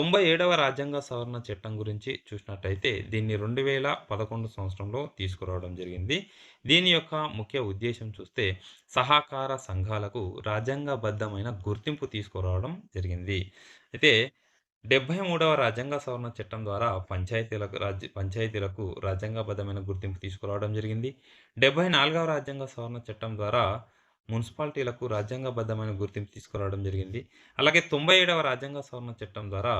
తొంభై ఏడవ రాజ్యాంగ సవరణ చట్టం గురించి చూసినట్టయితే దీన్ని రెండు వేల పదకొండు సంవత్సరంలో తీసుకురావడం జరిగింది. దీని యొక్క ముఖ్య ఉద్దేశం చూస్తే సహకార సంఘాలకు రాజ్యాంగబద్ధమైన గుర్తింపు తీసుకురావడం జరిగింది. అయితే డెబ్బై మూడవ రాజ్యాంగ సవరణ చట్టం ద్వారా పంచాయతీలకు రాజ్య పంచాయతీలకు రాజ్యాంగబద్ధమైన గుర్తింపు తీసుకురావడం జరిగింది. డెబ్బై నాలుగవ రాజ్యాంగ సవరణ చట్టం ద్వారా మున్సిపాలిటీలకు రాజ్యాంగబద్ధమైన గుర్తింపు తీసుకురావడం జరిగింది. అలాగే తొంభై ఏడవ రాజ్యాంగ సవరణ చట్టం ద్వారా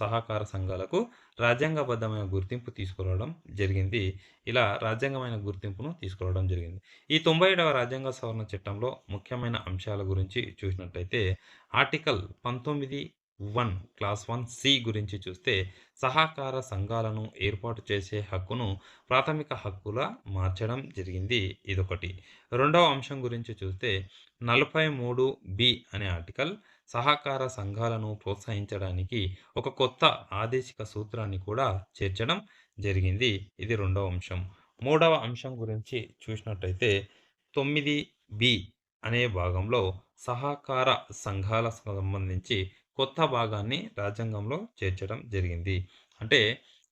సహకార సంఘాలకు రాజ్యాంగబద్ధమైన గుర్తింపు తీసుకురావడం జరిగింది. ఇలా రాజ్యాంగమైన గుర్తింపును తీసుకురావడం జరిగింది. ఈ తొంభై ఏడవ రాజ్యాంగ సవరణ చట్టంలో ముఖ్యమైన అంశాల గురించి చూసినట్టయితే ఆర్టికల్ పంతొమ్మిది వన్ క్లాస్ వన్ సి గురించి చూస్తే సహకార సంఘాలను ఏర్పాటు చేసే హక్కును ప్రాథమిక హక్కులా మార్చడం జరిగింది ఇదొకటి. రెండవ అంశం గురించి చూస్తే నలభై మూడు బి అనే ఆర్టికల్ సహకార సంఘాలను ప్రోత్సహించడానికి ఒక కొత్త ఆదేశిక సూత్రాన్ని కూడా చేర్చడం జరిగింది. ఇది రెండవ అంశం. మూడవ అంశం గురించి చూసినట్టయితే తొమ్మిది బి అనే భాగంలో సహకార సంఘాల సంబంధించి కొత్త భాగాన్ని రాజ్యాంగంలో చేర్చడం జరిగింది. అంటే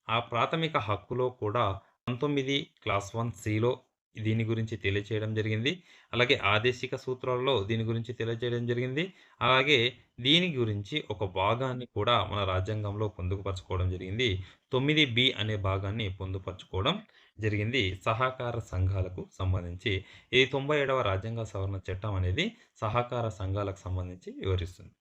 ఆ ప్రాథమిక హక్కులో కూడా పంతొమ్మిది క్లాస్ వన్ సిలో దీని గురించి తెలియచేయడం జరిగింది. అలాగే ఆదేశిక సూత్రాల్లో దీని గురించి తెలియజేయడం జరిగింది. అలాగే దీని గురించి ఒక భాగాన్ని కూడా మన రాజ్యాంగంలో పొందుపరచుకోవడం జరిగింది. తొమ్మిది బి అనే భాగాన్ని పొందుపరచుకోవడం జరిగింది. సహకార సంఘాలకు సంబంధించి. ఈ తొంభై ఏడవ రాజ్యాంగ సవరణ చట్టం అనేది సహకార సంఘాలకు సంబంధించి వివరిస్తుంది.